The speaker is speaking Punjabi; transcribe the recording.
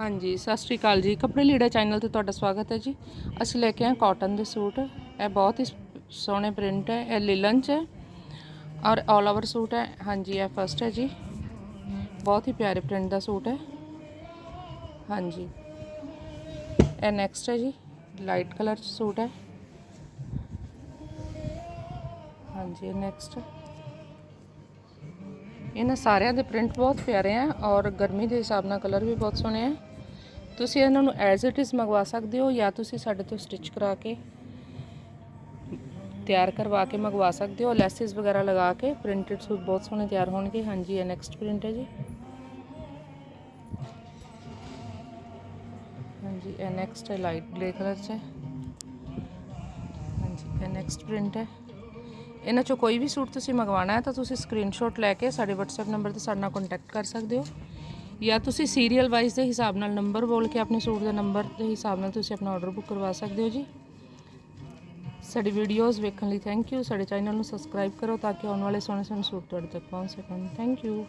ਹਾਂਜੀ, ਸਤਿ ਸ਼੍ਰੀ ਅਕਾਲ ਜੀ। ਕੱਪੜੇ ਲੀੜਾ ਚੈਨਲ ਤੇ ਤੁਹਾਡਾ ਸਵਾਗਤ ਹੈ ਜੀ। ਅਸੀਂ ਲੈ ਕੇ ਆਏ ਕਾਟਨ ਦੇ ਸੂਟ। ਇਹ ਬਹੁਤ ਹੀ ਸੋਹਣੇ ਪ੍ਰਿੰਟ ਹੈ, ਇਹ ਲਿਲਨ ਚ ਹੈ ਔਰ ਆਲ ਓਵਰ ਸੂਟ ਹੈ। ਹਾਂਜੀ, ਇਹ ਫਸਟ ਹੈ ਜੀ। ਬਹੁਤ ਹੀ ਪਿਆਰੇ ਪ੍ਰਿੰਟ ਦਾ ਸੂਟ ਹੈ। ਹਾਂਜੀ। ਇਹ ਨੈਕਸਟ ਹੈ ਜੀ। ਲਾਈਟ ਕਲਰ ਚ ਸੂਟ ਹੈ। ਹਾਂਜੀ, ਇਹ ਨੈਕਸਟ ਇਹਨਾਂ ਸਾਰਿਆਂ ਦੇ ਪ੍ਰਿੰਟ ਬਹੁਤ ਪਿਆਰੇ ਆ ਔਰ ਗਰਮੀ ਦੇ ਹਿਸਾਬ ਨਾਲ ਕਲਰ ਵੀ ਬਹੁਤ ਸੋਹਣੇ ਆ। ਤੁਸੀਂ ਇਹਨਾਂ ਨੂੰ ਐਜ਼ ਇਟ ਇਜ਼ ਮੰਗਵਾ ਸਕਦੇ ਹੋ ਜਾਂ ਤੁਸੀਂ ਸਾਡੇ ਤੋਂ ਸਟਿਚ ਕਰਾ ਕੇ ਤਿਆਰ ਕਰਵਾ ਕੇ ਮੰਗਵਾ ਸਕਦੇ ਹੋ। ਲੈਸਿਸ ਵਗੈਰਾ ਲਗਾ ਕੇ ਪ੍ਰਿੰਟਡ ਸੂਟ ਬਹੁਤ ਸੋਹਣੇ ਤਿਆਰ ਹੋਣਗੇ। ਹਾਂਜੀ, ਇਹ ਨੈਕਸਟ ਪ੍ਰਿੰਟ ਹੈ ਜੀ। ਹਾਂਜੀ, ਇਹ ਨੈਕਸਟ ਹੈ ਲਾਈਟ ਗ੍ਰੇ ਕਲਰ 'ਚ। ਹੈ ਹਾਂਜੀ, ਇਹ ਨੈਕਸਟ ਪ੍ਰਿੰਟ ਹੈ। ਇਹਨਾਂ ਚੋਂ ਕੋਈ ਵੀ ਸੂਟ ਤੁਸੀਂ ਮੰਗਵਾਉਣਾ ਹੈ ਤਾਂ ਤੁਸੀਂ ਸਕਰੀਨਸ਼ਾਟ ਲੈ ਕੇ ਸਾਡੇ WhatsApp ਨੰਬਰ ਤੇ ਸਾਡੇ ਨਾਲ ਕੰਟੈਕਟ ਕਰ ਸਕਦੇ ਹੋ। ਜਾਂ ਤੁਸੀਂ ਸੀਰੀਅਲ ਵਾਈਜ਼ ਦੇ ਹਿਸਾਬ ਨਾਲ ਨੰਬਰ ਬੋਲ ਕੇ ਆਪਣੇ ਸੂਟ ਦਾ ਨੰਬਰ ਦੇ ਹਿਸਾਬ ਨਾਲ ਤੁਸੀਂ ਆਪਣਾ ਆਰਡਰ ਬੁੱਕ ਕਰਵਾ ਸਕਦੇ ਹੋ ਜੀ। ਸਾਡੀ ਵੀਡੀਓਜ਼ ਵੇਖਣ ਲਈ ਥੈਂਕ ਯੂ ਸਾਡੇ ਚੈਨਲ ਨੂੰ ਸਬਸਕ੍ਰਾਈਬ ਕਰੋ ਤਾਂ ਕਿ ਆਉਣ ਵਾਲੇ ਸੋਹਣੇ ਸੋਹਣੇ ਸੂਟ ਤੁਹਾਡੇ ਤੱਕ ਪਹੁੰਚ ਸਕਣ। Thank you